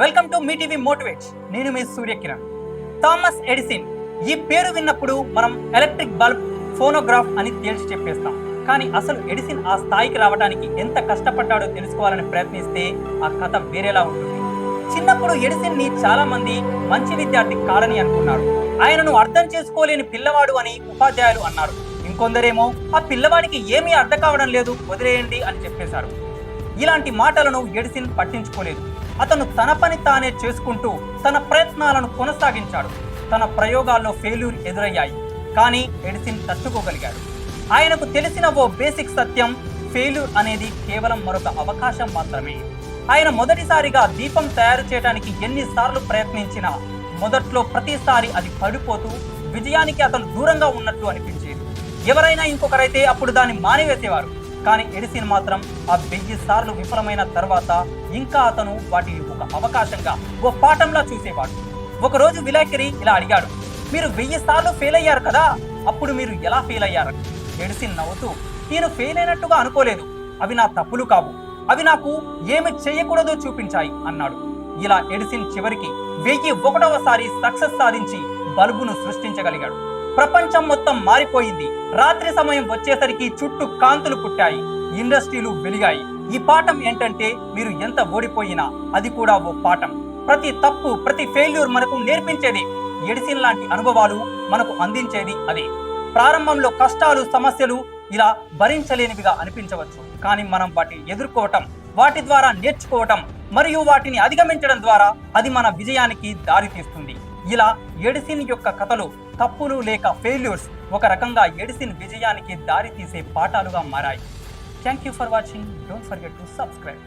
Welcome to మీ TV motivate నేను మీ సూర్యకిరణ్. Thomas Edison. ఈ పేరు విన్నప్పుడు మనం ఎలక్ట్రిక్ బల్బ్ ఫోనోగ్రాఫ్ అని తేల్చి చెప్పేస్తాం. కానీ అసలు ఎడిసిన్ ఆ స్థాయికి రావడానికి ఎంత కష్టపడ్డాడో తెలుసుకోవాలని ప్రయత్నిస్తే ఆ కథ వేరేలా ఉంటుంది. చిన్నప్పుడు ఎడిసిన్ని చాలా మంది మంచి విద్యార్థి కాడని అనుకున్నారు. ఆయనను అర్థం చేసుకోలేని పిల్లవాడు అని ఉపాధ్యాయులు అన్నారు. ఇంకొందరేమో ఆ పిల్లవాడికి ఏమీ అర్థం కావడం లేదు వదిలేయండి అని చెప్పేశారు. ఇలాంటి మాటలను ఎడిసిన్ పట్టించుకోలేదు. అతను తన పని తానే చేసుకుంటూ తన ప్రయత్నాలను కొనసాగించాడు. తన ప్రయోగాల్లో ఫెయిల్యూర్ ఎదురయ్యాయి. కానీ ఎడిసిన్ తట్టుకోగలిగాడు. ఆయనకు తెలిసిన ఓ బేసిక్ సత్యం ఫెయిల్యూర్ అనేది కేవలం మరొక అవకాశం మాత్రమే. ఆయన మొదటిసారిగా దీపం తయారు చేయడానికి ఎన్నిసార్లు ప్రయత్నించినా మొదట్లో ప్రతిసారి అది పడిపోతూ విజయానికి అతను దూరంగా ఉన్నట్లు అనిపించేది. ఎవరైనా ఇంకొకరైతే అప్పుడు దాన్ని మానివేసేవారు. కానీ ఎడిసిన్ మాత్రం ఆ వెయ్యి సార్లు విఫలమైన తర్వాత ఇంకా అతను వాటిని ఒక అవకాశంగా ఓ పాఠంలా చూసేవాడు. ఒకరోజు విలేకరి ఇలా అడిగాడు మీరు వెయ్యి సార్లు ఫెయిల్ అయ్యారు కదా అప్పుడు మీరు ఎలా ఫెయిల్ అయ్యారు? ఎడిసిన్ నవ్వుతూ నేను ఫెయిల్ అయినట్టుగా అనుకోలేదు అవి నా తప్పులు కావు అవి నాకు ఏమి చేయకూడదో చూపించాయి అన్నాడు. ఇలా ఎడిసిన్ చివరికి వెయ్యి ఒకటవసారి సక్సెస్ సాధించి బల్బును సృష్టించగలిగాడు. ప్రపంచం మొత్తం మారిపోయింది. రాత్రి సమయం వచ్చేసరికి చుట్టూ కాంతులు పుట్టాయి. ఇండస్ట్రీలు వెలిగాయి. ఈ పాఠం ఏంటంటే మీరు ఎంత ఓడిపోయినా అది కూడా ఓ పాఠం. ప్రతి తప్పు ప్రతి ఫెయిల్యూర్ మనకు నేర్పించేది. ఎడిసిన్ లాంటి అనుభవాలు మనకు అందించేది అదే. ప్రారంభంలో కష్టాలు సమస్యలు ఇలా భరించలేనివిగా అనిపించవచ్చు. కానీ మనం వాటిని ఎదుర్కోవటం వాటి ద్వారా నేర్చుకోవటం మరియు వాటిని అధిగమించడం ద్వారా అది మన విజయానికి దారితీస్తుంది. ఇలా ఎడిసిన్ యొక్క కథలు తప్పులు లేక ఫెయిల్యూర్స్ ఒక రకంగా ఎడిసిన్ విజయానికి దారి తీసే పాఠాలుగా మారాయి. Thank you for watching don't forget to subscribe